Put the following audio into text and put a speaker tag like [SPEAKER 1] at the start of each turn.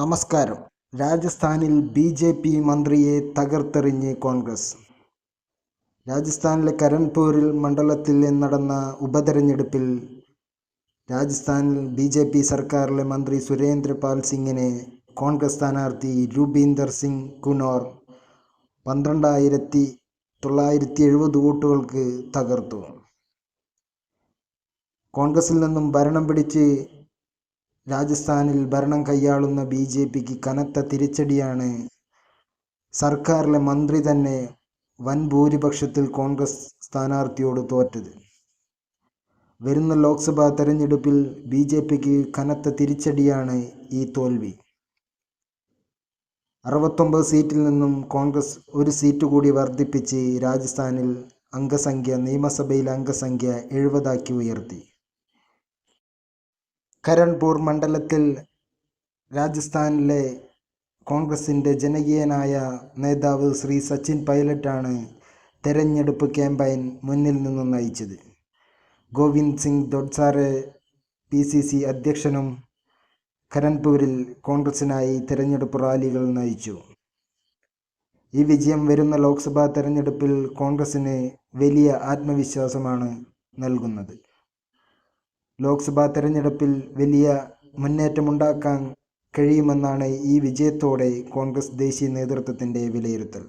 [SPEAKER 1] നമസ്കാരം. രാജസ്ഥാനിൽ B J P മന്ത്രിയെ തകർത്തെറിഞ്ഞ് കോൺഗ്രസ്. രാജസ്ഥാനിലെ കരൺപൂരിൽ മണ്ഡലത്തിൽ നടന്ന ഉപതെരഞ്ഞെടുപ്പിൽ രാജസ്ഥാനിൽ ബി ജെ പി സർക്കാരിലെ മന്ത്രി സുരേന്ദ്രപാൽ സിംഗിനെ കോൺഗ്രസ് സ്ഥാനാർത്ഥി രൂപീന്ദർ സിംഗ് കുനോർ പന്ത്രണ്ടായിരത്തി തൊള്ളായിരത്തി എഴുപത് വോട്ടുകൾക്ക് തകർത്തു. കോൺഗ്രസിൽ നിന്നും ഭരണം പിടിച്ച് രാജസ്ഥാനിൽ ഭരണം കൈയാളുന്ന ബി ജെ പിക്ക് കനത്ത തിരിച്ചടിയാണ്. സർക്കാരിലെ മന്ത്രി തന്നെ വൻ ഭൂരിപക്ഷത്തിൽ കോൺഗ്രസ് സ്ഥാനാർത്ഥിയോട് തോറ്റത്. വരുന്ന ലോക്സഭാ തെരഞ്ഞെടുപ്പിൽ ബി ജെ പിക്ക് കനത്ത തിരിച്ചടിയാണ് ഈ തോൽവി. അറുപത്തൊമ്പത് സീറ്റിൽ നിന്നും കോൺഗ്രസ് ഒരു സീറ്റ് കൂടി വർദ്ധിപ്പിച്ച് രാജസ്ഥാനിൽ അംഗസംഖ്യ നിയമസഭയിൽ അംഗസംഖ്യ എഴുപതാക്കി ഉയർത്തി. കരൺപൂർ മണ്ഡലത്തിൽ രാജസ്ഥാനിലെ കോൺഗ്രസിന്റെ ജനകീയനായ നേതാവ് ശ്രീ സച്ചിൻ പൈലറ്റാണ് തെരഞ്ഞെടുപ്പ് ക്യാമ്പയിൻ മുന്നിൽ നിന്ന് നയിച്ചത്. Govind Singh Dotasra P C C അധ്യക്ഷനും കരൺപൂരിൽ കോൺഗ്രസിനായി തെരഞ്ഞെടുപ്പ് റാലികൾ നയിച്ചു. ഈ വിജയം വരുന്ന ലോക്സഭാ തെരഞ്ഞെടുപ്പിൽ കോൺഗ്രസിന് വലിയ ആത്മവിശ്വാസമാണ് നൽകുന്നത്. ലോക്സഭാ തെരഞ്ഞെടുപ്പിൽ വലിയ മുന്നേറ്റമുണ്ടാക്കാൻ കഴിയുമെന്നാണ് ഈ വിജയത്തോടെ കോൺഗ്രസ് ദേശീയ നേതൃത്വത്തിന്റെ വിലയിരുത്തൽ.